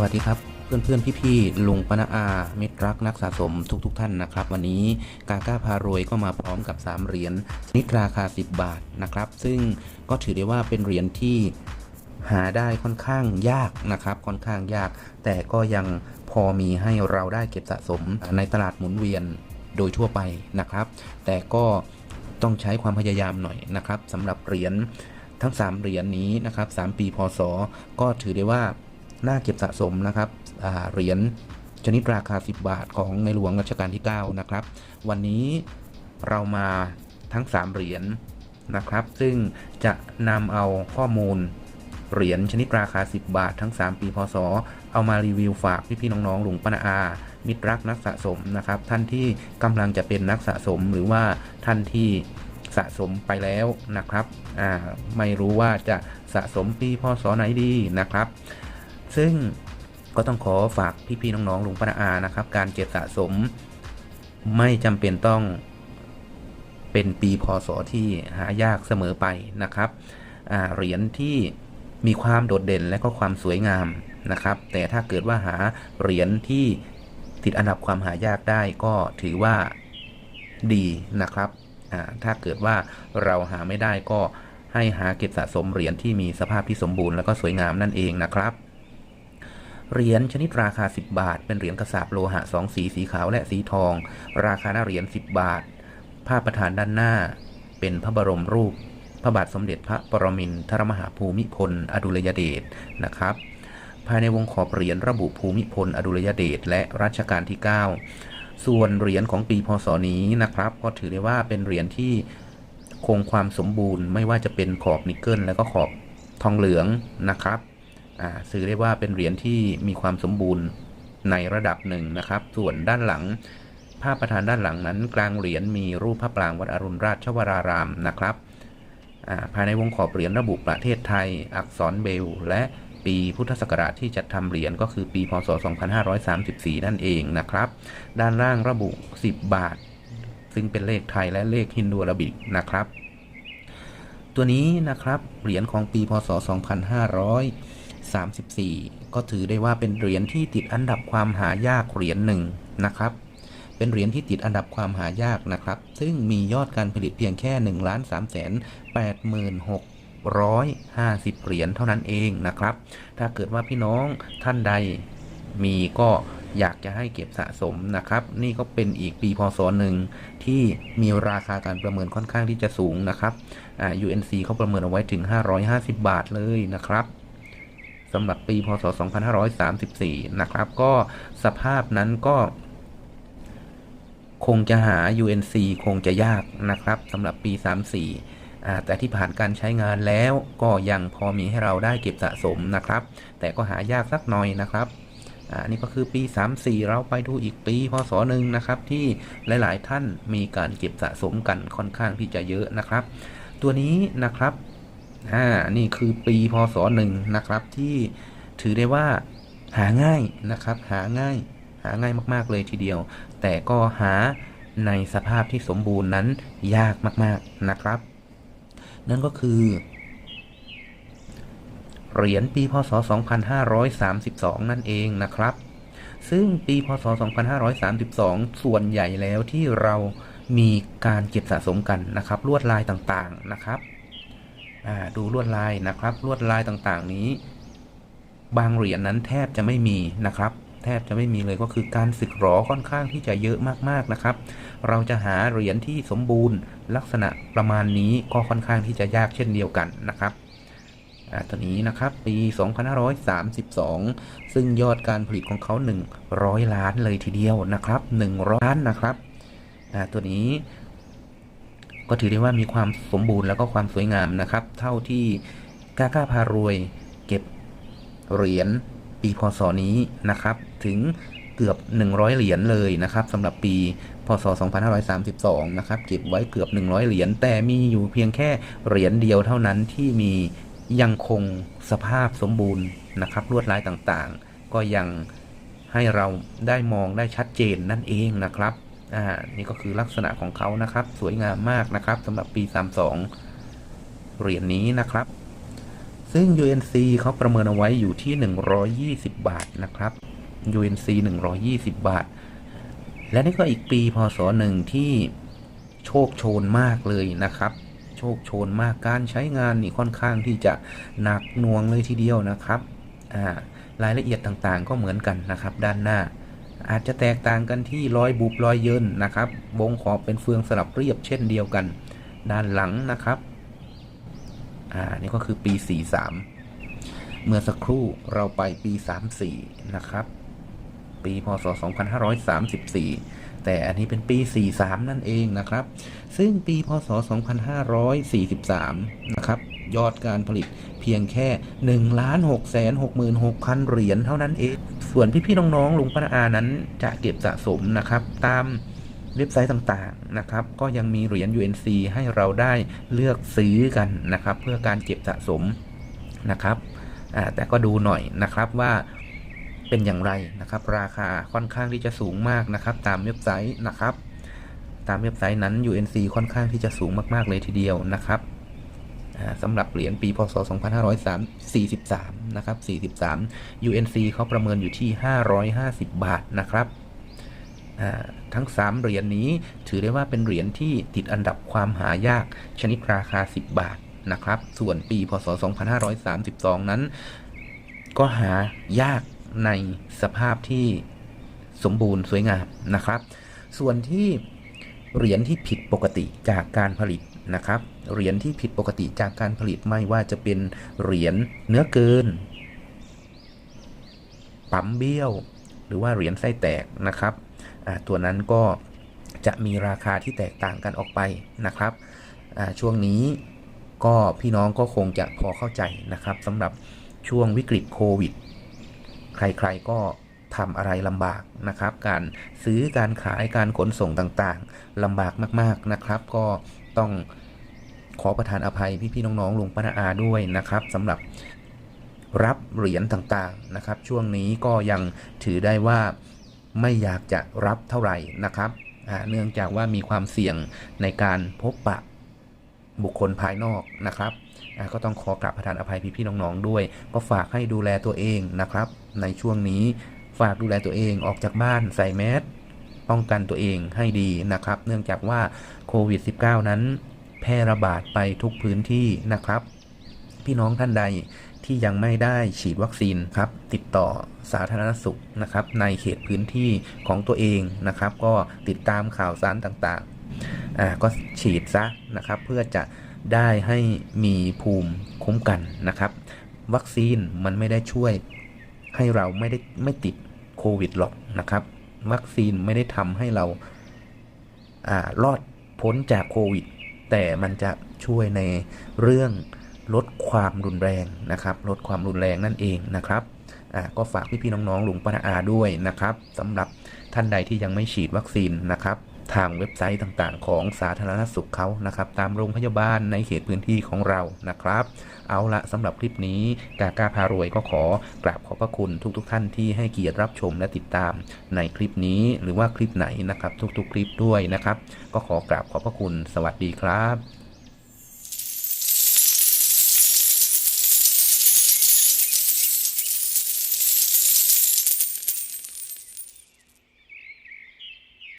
วัสดีครับเพื่อนเพื่อนพี่พี่ๆลุงปนาอามิตรรักนักสะสมทุกๆทท่านนะครับ วันนี้กาก้าพารวยก็มาพร้อมกับ 3 เหรียญนิดราคา 10 บาทนะครับ ซึ่งก็ถือได้ว่าเป็นเหรียญที่หาได้ค่อนข้างยากนะครับ ค่อนข้างยาก แต่ก็ยังพอมีให้เราได้เก็บสะสมในตลาดหมุนเวียนโดยทั่วไปนะครับ แต่ก็ต้องใช้ความพยายามหน่อยนะครับสำหรับเหรียญทั้ง 3 เหรียญนี้นะครับ3ปีพศ ก็ถือได้ว่า น่าเก็บสะสมนะครับเหรียญชนิดราคา 10 บาทของในหลวงรัชกาลที่ 9 นะครับ วันนี้เรามาทั้ง 3 เหรียญนะครับ ซึ่งจะนำเอาข้อมูลเหรียญชนิดราคา 10 บาททั้ง 3 ปีพศ เอามารีวิวฝากพี่ๆน้องๆหลวงปนาอา มิตรรักนักสะสมนะครับ ท่านที่กำลังจะเป็นนักสะสมหรือว่าท่านที่สะสมไปแล้วนะครับ ไม่รู้ว่าจะสะสมปีพศไหนดีนะครับ ซึ่งก็ต้องขอฝากพี่ๆน้องๆลุงปนาอานะครับ การเก็บสะสม ไม่จำเป็นต้องเป็นปีพศที่หายากเสมอไปนะครับเหรียญที่มีความโดดเด่นและก็ความสวยงามนะครับ แต่ถ้าเกิดว่าหาเหรียญที่ติดอันดับความหายากได้ก็ถือว่าดีนะครับ ถ้าเกิดว่าเราหาไม่ได้ก็ให้หาเก็บสะสมเหรียญที่มีสภาพที่สมบูรณ์และก็สวยงามนั่นเองนะครับ เหรียญชนิดราคา 10 บาท เป็นเหรียญกระสาบโลหะสองสีสีขาวและสีทอง ราคาหน้าเหรียญ10 บาท ภาพประธานด้านหน้า เป็นพระบรมรูป พระบาทสมเด็จพระปรมินทรมหาภูมิพล อดุลยเดชนะครับภายในวงขอบเหรียญระบุภูมิพล อดุลยเดชและรัชกาลที่ 9 ส่วนเหรียญของปีพศนี้นะครับ ก็ถือได้ว่าเป็นเหรียญที่คงความสมบูรณ์ ไม่ว่าจะเป็นขอบนิกเกิลและก็ขอบทองเหลืองนะครับ อ่าซื้อได้ว่าเป็นเหรียญที่มีความสมบูรณ์ในระดับหนึ่งนะครับ ส่วนด้านหลัง ภาพประธานด้านหลังนั้น กลางเหรียญมีรูปพระปรางวัดอรุณราชวรารามนะครับภายในวงขอบเหรียญระบุประเทศไทย อักษรเบล และปีพุทธศักราชที่จัดทำเหรียญก็คือปีพศ 2534 นั่นเองนะครับ ด้านล่างระบุ 10 บาท ซึ่งเป็นเลขไทยและเลขฮินดูอาราบิกนะครับ ตัวนี้นะครับเหรียญของปีพศ 2500 34 ก็ถือได้ว่าเป็นเหรียญที่ติดอันดับความหายากเหรียญหนึ่งนะครับ เป็นเหรียญที่ติดอันดับความหายากนะครับ ซึ่งมียอดการผลิตเพียงแค่1ล้าน3แสน8 6 150 เหรียญเท่านั้นเองนะครับ ถ้าเกิดว่าพี่น้องท่านใดมีก็อยากจะให้เก็บสะสมนะครับ นี่ก็เป็นอีกปีพศหนึ่งที่มีราคาการประเมินค่อนข้างที่จะสูงนะครับอ่า UNC เขาประเมินเอาไว้ถึง 550 บาทเลยนะครับ สำหรับปีพศ 2534 นะครับ ก็สภาพนั้นก็คงจะหา UNC คงจะยากนะครับสำหรับปี 34อ่แต่ที่ผ่านการใช้งานแล้วก็ยังพอมีให้เราได้เก็บสะสมนะครับ แต่ก็หายากสักหน่อยนะครับอ่านี่ก็คือปี 34 เราไปดูอีกปีพศหนึ่งนะครับ ที่หลาย ๆ ท่านมีการเก็บสะสมกันค่อนข้างที่จะเยอะนะครับ ตัวนี้นะครับ อ่านี่คือปีพศหนึ่งนะครับที่ถือได้ว่าหาง่ายนะครับ หาง่าย หาง่ายมากๆเลยทีเดียว แต่ก็หาในสภาพที่สมบูรณ์นั้นยากมากๆนะครับ นั่นก็คือ เหรียญปีพศ 2532 นั่นเองนะครับ ซึ่งปีพศ 2532 ส่วนใหญ่แล้วที่เรามีการเก็บสะสมกันนะครับ ลวดลายต่างๆนะครับ ดูลวดลายนะครับลวดลายต่างๆนี้ บางเหรียญนั้นแทบจะไม่มีนะครับ แทบจะไม่มีเลยก็คือการสึกหรอค่อนข้างที่จะเยอะมากๆนะครับ เราจะหาเหรียญที่สมบูรณ์ลักษณะประมาณนี้ก็ค่อนข้างที่จะยากเช่นเดียวกันนะครับอ่าตัวนี้นะครับปี 2532 ซึ่งยอดการผลิตของเขา 100 ล้านเลยทีเดียวนะครับ 100 ล้านนะครับอ่าตัวนี้ ก็ถือได้ว่ามีความสมบูรณ์แล้วก็ความสวยงามนะครับ เท่าที่กาก้าพารวย เก็บเหรียญปีพศนี้นะครับ ถึงเกือบ 100 เหรียญเลยนะครับสำหรับปีพศ 2532 นะครับ เก็บไว้เกือบ 100 เหรียญแต่มีอยู่เพียงแค่เหรียญเดียวเท่านั้นที่มียังคงสภาพสมบูรณ์นะครับลวดลายต่างๆ ก็ยังให้เราได้มองได้ชัดเจนนั่นเองนะครับ อ่านี่ก็คือลักษณะของเขานะครับ สวยงามมากนะครับสำหรับปี 32 เหรียญนี้นะครับ ซึ่ง UNC เขาประเมินเอาไว้อยู่ที่ 120 บาทนะครับ UNC 120 บาท และนี่ก็อีกปีพศหนึ่งที่โชคโชนมากเลยนะครับ โชคโชนมากการใช้งานนี่ค่อนข้างที่จะหนักหน่วงเลยทีเดียวนะครับอ่ารายละเอียดต่างๆ ก็เหมือนกันนะครับ ด้านหน้า อาจจะแตกต่างกันที่รอยบุบรอยเยินนะครับ วงขอบเป็นเฟืองสลับเรียบเช่นเดียวกัน ด้านหลังนะครับ อ่า นี่ก็คือปี 43 เมื่อสักครู่เราไปปี 34 นะครับ ปีพศ 2534 แต่อันนี้เป็นปี 43 นั่นเองนะครับ ซึ่งปีพศ 2543 นะครับ ยอดการผลิตเพียงแค่ 1 6 6 6 6 0 0 เหรียญเท่านั้นเอง ส่วนพี่ ๆ น้อง ๆ ลุงป้าอานั้นจะเก็บสะสมนะครับ ตามเว็บไซต์ต่างๆ นะครับ ก็ยังมีเหรียญ UNC ให้เราได้เลือกซื้อกันนะครับ เพื่อการเก็บสะสมนะครับ แต่ก็ดูหน่อยนะครับว่าเป็นอย่างไรนะครับ ราคาค่อนข้างที่จะสูงมากนะครับ ตามเว็บไซต์นะครับ ตามเว็บไซต์นั้น UNC ค่อนข้างที่จะสูงมากๆเลยทีเดียวนะครับ สำหรับเหรียญปีพศ 2543 นะครับ 43 UNC เขาประเมินอยู่ที่ 550 บาทนะครับทั้ง 3 เหรียญนี้ถือได้ว่าเป็นเหรียญที่ติดอันดับความหายากชนิดราคา 10 บาทนะครับ ส่วนปีพศ 2532 นั้น ก็หายากในสภาพที่สมบูรณ์สวยงามนะครับ ส่วนที่เหรียญที่ผิดปกติจากการผลิตนะครับ เหรียญที่ผิดปกติจากการผลิตไม่ว่าจะเป็นเหรียญเนื้อเกิน ปั๊มเบี้ยว หรือว่าเหรียญไส้แตกนะครับตัวนั้นก็จะมีราคาที่แตกต่างกันออกไปนะครับช่วงนี้ก็พี่น้องก็คงจะพอเข้าใจนะครับสำหรับช่วงวิกฤตโควิด ใครๆก็ทำอะไรลำบากนะครับ การซื้อการขายการขนส่งต่างๆลำบากมากๆนะครับ ก็ต้อง ขอประทานอภัยพี่ๆน้องๆลุงป้านาอาด้วยนะครับสำหรับรับเหรียญต่างๆนะครับ ช่วงนี้ก็ยังถือได้ว่าไม่อยากจะรับเท่าไหร่นะครับเนื่องจากว่ามีความเสี่ยงในการพบปะบุคคลภายนอกนะครับก็ต้องขอกราบประทานอภัยพี่ๆน้องๆด้วย ก็ฝากให้ดูแลตัวเองนะครับ ในช่วงนี้ฝากดูแลตัวเองออกจากบ้านใส่แมสป้องกันตัวเองให้ดีนะครับ เนื่องจากว่าโควิด -19 นั้น แพร่ระบาดไปทุกพื้นที่นะครับ พี่น้องท่านใดที่ยังไม่ได้ฉีดวัคซีนครับ ติดต่อสาธารณสุขนะครับ ในเขตพื้นที่ของตัวเองนะครับ ก็ติดตามข่าวสารต่างๆอ่าก็ฉีดซะนะครับ เพื่อจะได้ให้มีภูมิคุ้มกันนะครับ วัคซีนมันไม่ได้ช่วยให้เราไม่ได้ไม่ติดโควิดหรอกนะครับ วัคซีนไม่ได้ทำให้เราอ่ารอดพ้นจากโควิด แต่มันจะช่วยในเรื่องลดความรุนแรงนะครับ ลดความรุนแรงนั่นเองนะครับอ่าก็ฝากพี่ๆน้องๆหลุงป้านาอาด้วยนะครับสำหรับท่านใดที่ยังไม่ฉีดวัคซีนนะครับ ทางเว็บไซต์ต่างๆ ของสาธารณสุขเขานะครับ ตามโรงพยาบาลในเขตพื้นที่ของเรานะครับ เอาละสำหรับคลิปนี้กากาพารวยก็ขอกราบขอบพระคุณทุกๆทท่านที่ให้เกียรติรับชมและติดตามในคลิปนี้หรือว่าคลิปไหนนะครับ ทุกๆ คลิปด้วยนะครับ ก็ขอกราบขอบพระคุณสวัสดีครับ